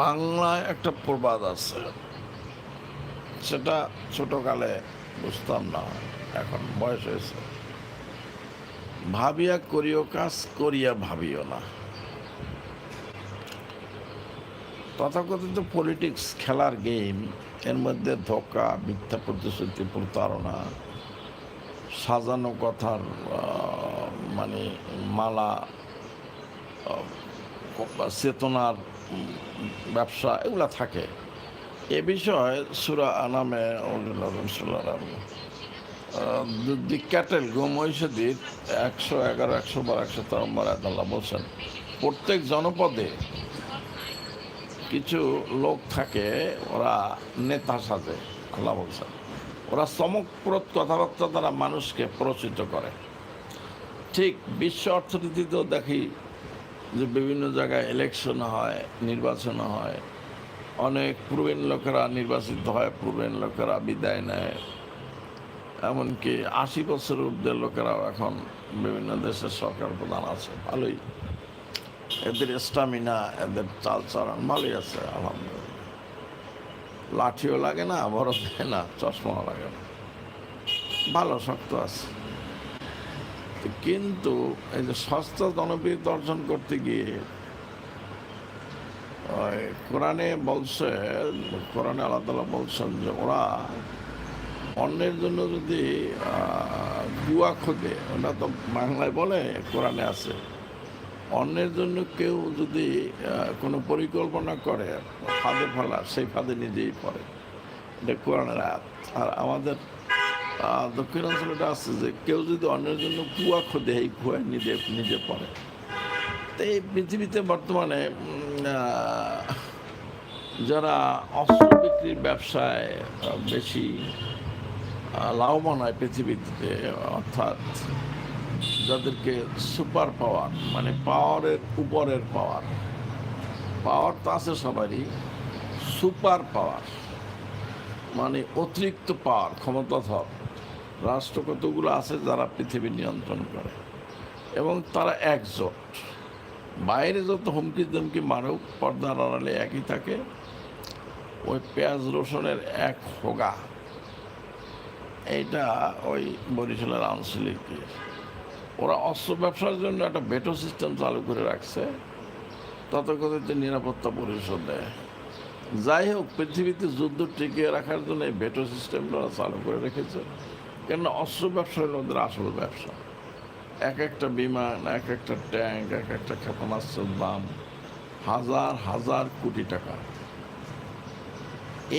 বাংলায় একটা প্রবাদ আছে। সেটা ছোটকালে বুঝতাম না, এখন বয়স হয়েছে। ভাবিয়া করিও কাজ, করিয়া ভাবিও না। তথাকথিত পলিটিক্স খেলার গেম এর মধ্যে ধোকা, মিথ্যা প্রতিশ্রুতি, প্রতারণা, সাজানো কথার মানে মালা চেতনার ব্যবসা, এগুলো থাকে। এ বিষয়ে সুরা আনামে দি ক্যাটেল গোমহিষদির একশো এগারো, একশো বার, একশো তেরো নম্বর আদাল্লাহ বলছেন, প্রত্যেক জনপদে কিছু লোক থাকে, ওরা নেতা সাজে আল্লাহ বলছেন ওরা চমকপ্রদ কথাবার্তা দ্বারা মানুষকে প্ররোচিত করে। ঠিক বিশ্ব অর্থনীতিতেও দেখি যে বিভিন্ন জায়গায় ইলেকশন হয়, নির্বাচন হয়, অনেক প্রবীণ লোকেরা নির্বাচিত হয় প্রবীণ লোকেরা বিদায় নেয়। এমনকি আশি বছর ঊর্ধ্বের লোকেরাও এখন বিভিন্ন দেশের সরকার প্রধান আছে। ভালোই। এদের স্টামিনা এদের চাল চরণ ভালোই আছে, আলহামদুলিল্লাহ। লাঠিও লাগে না বড় দেয় না, চশমাও লাগে না। ভালো, শক্ত আছে। কিন্তু এই যে সস্তা জনপ্রিয়তা অর্জন করতে গিয়ে কোরআনে বলছে, কোরআনে আল্লাহ তালা বলছেন যে ওরা অন্যের জন্য যদি কুয়া খোঁজে, ওটা তো বাংলায় বলে, কোরআনে আছে। অন্যের জন্য কেউ যদি কোনো পরিকল্পনা করে, ফাঁদে ফেলা, সেই ফাঁদে নিজেই পড়ে। এটা কোরআনের আর আমাদের দক্ষিণাঞ্চলে আছে যে কেউ যদি অন্যের জন্য কুয়া খোঁজে, এই কুয়ায় নিজে নিজে পড়ে। তো এই পৃথিবীতে বর্তমানে যারা অস্ত্র বিক্রির ব্যবসায় বেশি লাভবান হয় পৃথিবীতে, অর্থাৎ যাদেরকে সুপার পাওয়ার মানে পাওয়ারের উপরের পাওয়ার পাওয়ার তো আছে সবারই, সুপার পাওয়ার মানে অতিরিক্ত পাওয়ার, ক্ষমতাধর। রাষ্ট্র কতগুলো আছে যারা পৃথিবী নিয়ন্ত্রণ করে? এবং তারা একজোট। বাইরে যত হুমকি দমকি মারুক, পর্দার আড়ালে একই থাকে। ওই পেঁয়াজ রসুনের এক হোগা। এইটা ওই বরিশালের আঞ্চলিক। ওরা অস্ত্র ব্যবসার জন্য একটা বেটো সিস্টেম চালু করে রাখছে। তথাকথিত নিরাপত্তা পরিষদ যাই হোক, পৃথিবীতে যুদ্ধ টিকিয়ে রাখার জন্য এই বেটো সিস্টেমটা চালু করে রেখেছে। কেননা অস্ত্র ব্যবসা হলো ওদের আসল ব্যবসা। এক একটা বিমান, এক একটা ট্যাঙ্ক, এক একটা ক্ষেপণাস্ত্রের দাম হাজার হাজার কোটি টাকা।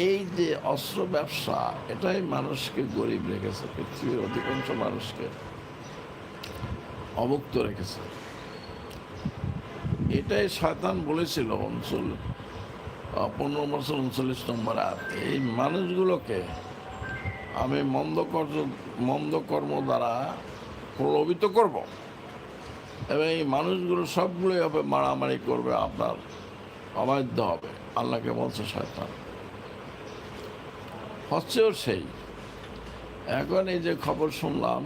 এই যে অস্ত্র ব্যবসা, এটাই মানুষকে গরিব রেখেছে, পৃথিবীর অধিকাংশ মানুষকে অমুক্ত রেখেছে। এটাই শয়তান বলেছিল অঞ্চল পনেরো বছর উনচল্লিশ নম্বর, আর এই মানুষগুলোকে আমি মন্দ কর্ম মন্দ কর্ম দ্বারা প্রলোভিত করব। এবং এই মানুষগুলো সবগুলোই হবে, মারামারি করবে, আপনার অবাধ্য হবে। আল্লাহকে বলছে, শয়তান। হচ্ছেও সেই। এখন এই যে খবর শুনলাম,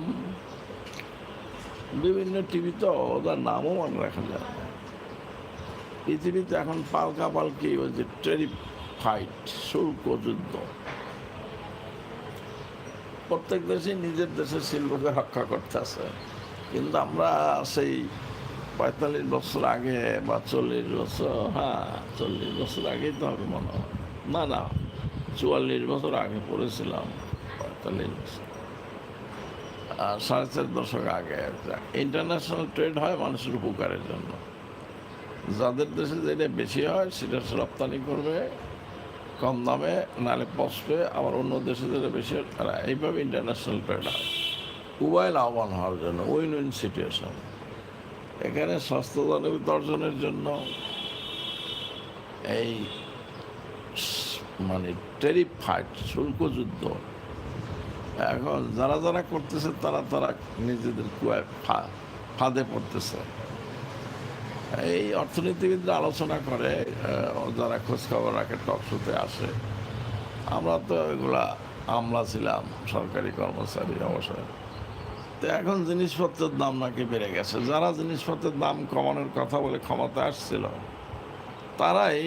বিভিন্ন টিভিতে ওদের নামও মনে রাখা যায় পৃথিবীতে এখন পালকা পালকি ওই যে টেরিফ ফাইট শুল্ক যুদ্ধ। প্রত্যেক দেশে নিজের দেশের শিল্পকে রক্ষা করতেছে। কিন্তু আমরা সেই পঁয়তাল্লিশ বছর আগে বা চল্লিশ বছর হ্যাঁ চল্লিশ বছর আগেই তো হবে মনে হয়। না না, চুয়াল্লিশ বছর আগে পড়েছিলাম, পঁয়তাল্লিশ বছর। সাড়ে চার দশক আগে ইন্টারন্যাশনাল ট্রেড হয় মানুষের উপকারের জন্য। যাদের দেশে যেটা বেশি হয়, সেটা রপ্তানি করবে। কম দামে, নাহলে পচবে আবার অন্য দেশে যেটা বেশি এইভাবে ইন্টারন্যাশনাল ট্রেড উভয় লাভবান হওয়ার জন্য উইন উইন সিচুয়েশন এখানে স্বাস্থ্য অর্জনের জন্য এই মানে টেরিফ শুল্ক যুদ্ধ। এখন যারা যারা করতেছে, তারা তারা নিজেদের কুয়ায় ফাঁদে পড়তেছে। এই অর্থনীতিবিদরা আলোচনা করে যারা খোঁজখবর রাখে, টক শোতে আসে। আমরা তো এগুলা আমলা ছিলাম, সরকারি কর্মচারী অবসরে। তো এখন জিনিসপত্রের দাম নাকি বেড়ে গেছে। যারা জিনিসপত্রের দাম কমানোর কথা বলে ক্ষমতা আসছিল, তারাই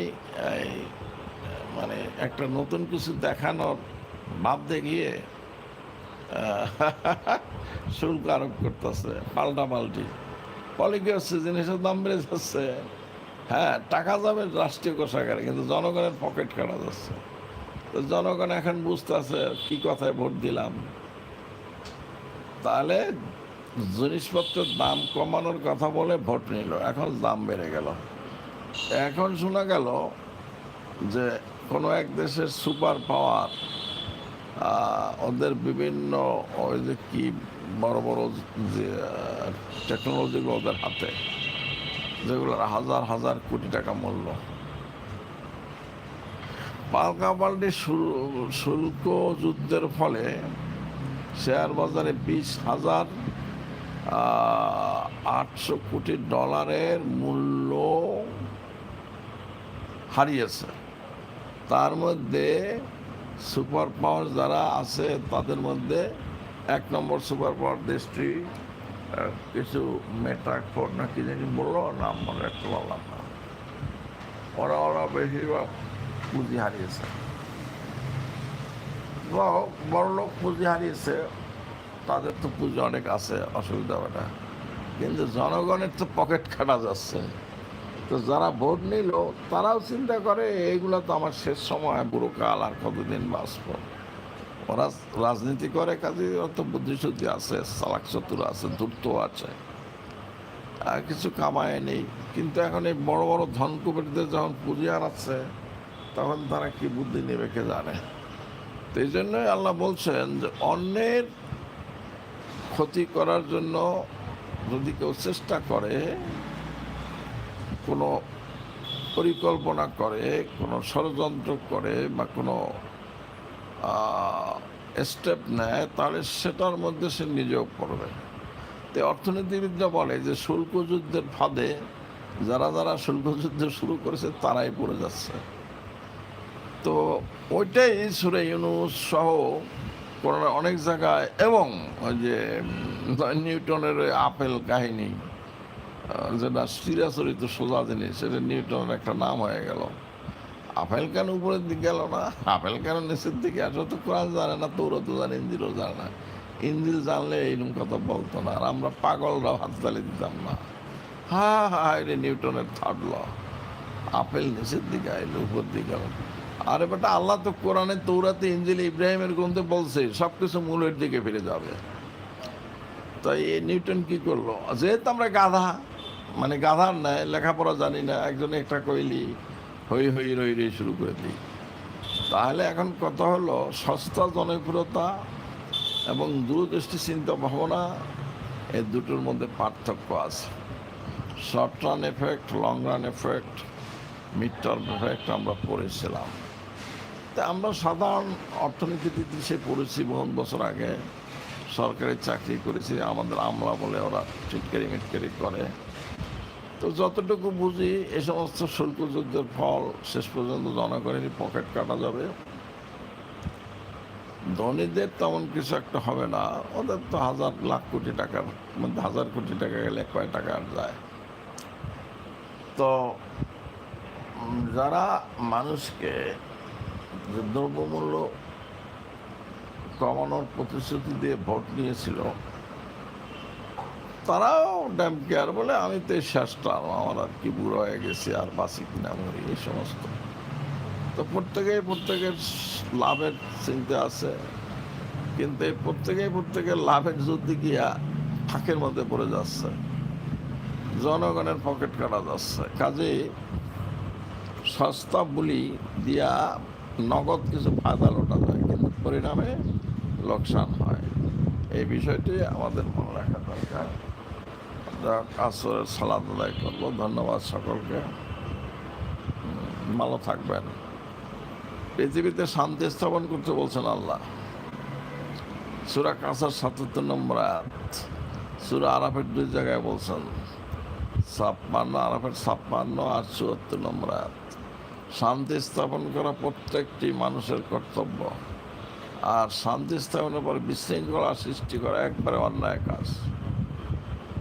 মানে একটা নতুন কিছু দেখানোর ভাব দেখিয়ে শুল্ক আরোপ করতেছে পাল্টা পাল্টি ফলে হচ্ছে জিনিসের দাম বেড়ে যাচ্ছে। হ্যাঁ টাকা যাবে রাষ্ট্রীয় কোষাগারে, কিন্তু জনগণের পকেট কাটা যাচ্ছে। তো জনগণ এখন বুঝতেছে কি কথায় ভোট দিলাম। তাহলে জিনিসপত্রের দাম কমানোর কথা বলে ভোট নিল, এখন দাম বেড়ে গেল। এখন শোনা গেল যে কোনো এক দেশের সুপার পাওয়ার ওদের বিভিন্ন ওই যে কি বড় বড় যে টেকনোলজিগুলো ওদের হাতে, যেগুলোর হাজার হাজার কোটি টাকা মূল্য। পাল্টাপাল্টি শুল- শুল্ক যুদ্ধের ফলে শেয়ার বাজারে বিশ হাজার আটশো কোটি ডলারের মূল্য হারিয়েছে। তার মধ্যে সুপার পাওয়ার যারা আছে, তাদের মধ্যে এক নম্বর সুপার পাওয়ার দেশটি কিছু মেটাক না কি জানি বলল নাম মনে রাখতে পারলাম না। ওরা ওরা বেশিরভাগ পুঁজি হারিয়েছে। বড় লোক পুঁজি হারিয়েছে, তাদের তো পুঁজি অনেক আছে, অসুবিধা না। কিন্তু জনগণের তো পকেট কাটা যাচ্ছে। তো যারা ভোট নিল, তারাও চিন্তা করে, এইগুলো তো আমার শেষ সময়, বুড়ো কাল, আর কতদিন বাঁচব? ওরা রাজনীতি করে কাজে অত বুদ্ধিশুদ্ধি আছে, চালাক চতুর আছে, ধূর্ত আছে আর কিছু কামায় নেই। কিন্তু এখন এই বড় বড় ধনকুবেরদের যখন পুঁজি হারাচ্ছে, তখন তারা কি বুদ্ধি নেবে কে জানে? তো এই জন্যই আল্লাহ বলছেন যে অন্যের ক্ষতি করার জন্য যদি কেউ চেষ্টা করে, কোনো পরিকল্পনা করে, কোনো ষড়যন্ত্র করে বা কোনো স্টেপ নেয়, তাহলে সেটার মধ্যে সে নিয়োগ করবে। তো অর্থনীতিবিদরা বলে যে শুল্ক যুদ্ধের ফাঁদে যারা যারা শুল্ক যুদ্ধ শুরু করেছে, তারাই পড়ে যাচ্ছে। তো ওইটাই সুরে ইউনুস সহ অনেক জায়গায় এবং ওই যে নিউটনের আপেল কাহিনী যেটা চিরাচরিত সোজা জিনিস, সেটা নিউটনের একটা নাম হয়ে গেল। আপেল কেন উপরের দিকে গেল না আপেল কেন নিচের দিকে আসলে তো কোরআন জানে না তোরও তো জানে ইন্দিরও জানে না। ইন্দিল জানলে এইরকম কথা বলতো না, আর আমরা পাগলরাও হাততালি দিতাম না। হা হা এটা নিউটনের থার্ড ল। আপেল নিচের দিকে আইলো, উপর দিকে আরে বেটা, আল্লাহ তো কোরআনে, তৌরাতে ইঞ্জিল ইব্রাহিমের গ্রন্থে বলছে সব কিছু মূলের দিকে ফিরে যাবে। তাই এই নিউটন কি করল? যেহেতু আমরা গাধা মানে গাধার নাই লেখাপড়া জানি না, একজন একটা কইলি হই হই রই রই শুরু করে দিই। তাহলে এখন কথা হলো সস্তা জনপ্রিয়তা এবং দূরদৃষ্টি চিন্তা ভাবনা, এই দুটোর মধ্যে পার্থক্য আছে। Short run effect long run effect mid term effect আমরা পড়েছিলাম। তা আমরা সাধারণ অর্থনীতিতে সে পড়েছি বহু বছর আগে। সরকারি চাকরি করেছি, আমাদের আমলা বলে ওরা চিটকারি মিটকারি করে। তো যতটুকু বুঝি, এ সমস্ত শুল্ক যুদ্ধের ফল শেষ পর্যন্ত জনগণেরই পকেট কাটা যাবে। ধনীদের তেমন কিছু একটা হবে না, ওদের তো হাজার লাখ কোটি টাকার মধ্যে হাজার কোটি টাকা গেলে কয় টাকা আর যায়। তো যারা মানুষকে দ্রব্যমূল্য কমানোর প্রতিশ্রুতি দিয়ে ভোট নিয়েছিল তারাও ড্যাম কেয়ার বলে, আমি তো এই আমার আর কি বুড়ো হয়ে গেছি, আর বাঁচি কিনা মরি এই সমস্ত। তো প্রত্যেকে প্রত্যেকের লাভের চিন্তা আছে, কিন্তু এই প্রত্যেকে প্রত্যেকের লাভের যুদ্ধে গিয়া ফাঁকের মধ্যে পড়ে যাচ্ছে। জনগণের পকেট কাটা যাচ্ছে। কাজে সস্তা বুলি দিয়া নগদ কিছু ফায়দা লোটা যায়, কিন্তু পরিণামে লোকসান হয়। এই বিষয়টি আমাদের মনে রাখা দরকার। যাক আসরের সালাদ আদায় করব। ধন্যবাদ সকলকে। ভালো থাকবেন। পৃথিবীতে শান্তি স্থাপন করতে বলছেন আল্লাহ। সুরা কাঁসার সাতাত্তর নম্বর আয়াত, সুরা আরাফের দুই জায়গায় বলছেন, ছাপ্পান্ন, আরাফের ছাপ্পান্ন আর চুয়াত্তর নম্বর আয়াত, শান্তি স্থাপন করা প্রত্যেকটি মানুষের কর্তব্য। আর শান্তি স্থাপনের পর বিশৃঙ্খলা সৃষ্টি করা একবারে অন্যায় কাজ।